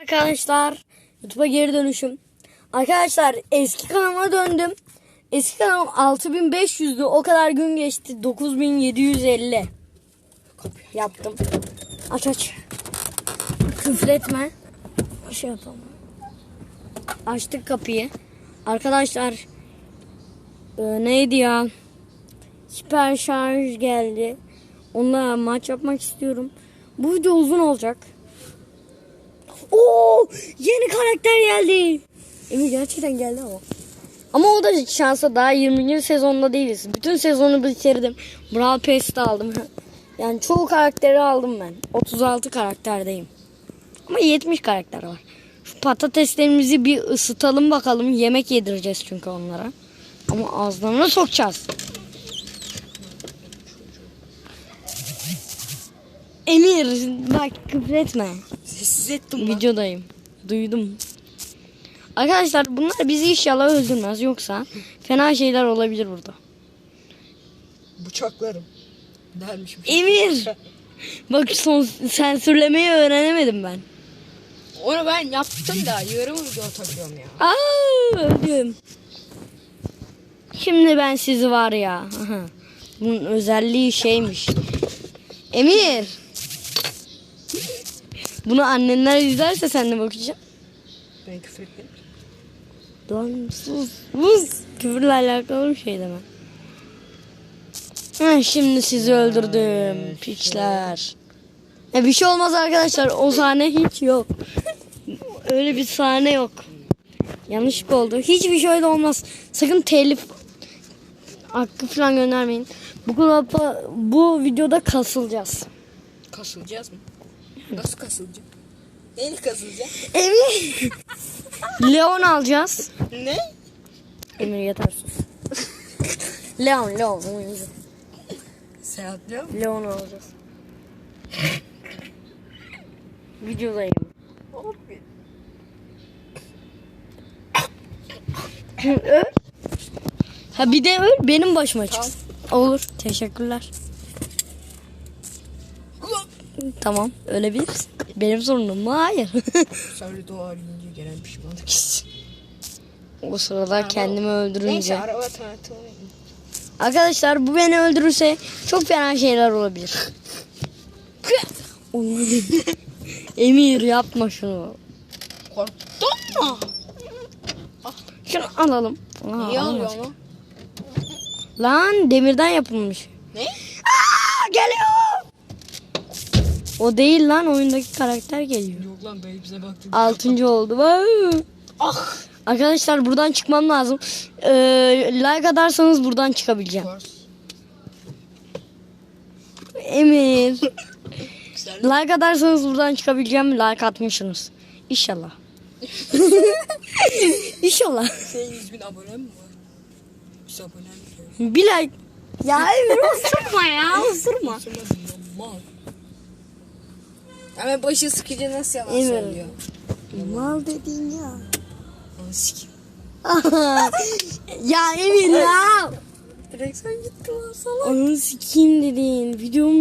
Arkadaşlar YouTube'a geri dönüşüm. Arkadaşlar eski kanalıma döndüm. Eski kanalım 6500'dü. O kadar gün geçti. 9750 yaptım. Aç aç. Küfretme. Şey yapalım. Açtık kapıyı. Arkadaşlar e, neydi ya? Süper şarj geldi. Onunla maç yapmak istiyorum. Bu video uzun olacak. Oo, yeni karakter geldi. Emir gerçekten geldi ama. Ama o da şansa daha 20. sezonda değiliz. Bütün sezonu bitirdim. Brawl Pass'te aldım. Yani çoğu karakteri aldım ben. 36 karakterdeyim. Ama 70 karakter var. Şu patateslerimizi bir ısıtalım bakalım. Yemek yedireceğiz çünkü onlara. Ama ağızlarına sokacağız. Emir bak küfretme. Sessiz ettim lan. Videodayım. Duydum. Arkadaşlar bunlar bizi inşallah öldürmez. Yoksa fena şeyler olabilir burada. Bıçaklarım. Dermiş bu. Emir! Bak son sensürlemeyi öğrenemedim ben. Onu ben yaptım da yarım video takıyorum ya. Aa, öldüm. Şimdi ben sizi var ya. aha. Bunun özelliği şeymiş. Emir! Bunu annenler izlerse sen de bakacaksın. Ben küfür etmedim. Lan sus. Sus. Küfürle alakalı bir şey deme. Ha, şimdi sizi öldürdüm. Piçler. Ya bir şey olmaz arkadaşlar. O sahne hiç yok. Öyle bir sahne yok. Yanlışlık oldu. Hiçbir şey de olmaz. Sakın telif hakkı falan göndermeyin. Bu bu videoda kasılacağız. Kasılacağız mı? Nasıl kasılacak? Neyle kasılacak? Emir. Leon alacağız. Ne? Emir yeter sus. Leon, Leon oyuncu. Seyahatliyor mu? Leon alacağız. Videodayım. Abi. öl. Ha bir de öl benim başıma çıksın. Olur. Teşekkürler. Tamam ölebilirsin. Benim sorunum mu? Hayır. Sonra doğa arayınca gelen pişmanlık hissi. o sırada kendimi öldürünce. Neyse araba tanıtımı. Arkadaşlar bu beni öldürürse çok fena şeyler olabilir. Emir yapma şunu. Korktun mu? Şunu alalım. Aa, Niye alıyor? Lan demirden yapılmış. Ne? Aa, geliyor. O değil lan oyundaki karakter geliyor. Yok lan ben bize baktım. Altıncı oldu. Vay. Ah. Arkadaşlar buradan çıkmam lazım. Ee, like atarsanız buradan çıkabileceğim. Emir. Like atarsanız buradan çıkabileceğim. Like atmışsınız. İnşallah. İnşallah. Senin 100 bin abonen mi var? 100 abonen mi? Bir like. Ya Emir ısırma ya ısırma. Ama başı sıkıcı nasıl yalan Evet. söylüyor? Mal dedin ya. Onu sikeyim. ya Emir ya. Direkt sen gittin lan salak. Onu sikeyim dedin. Videomu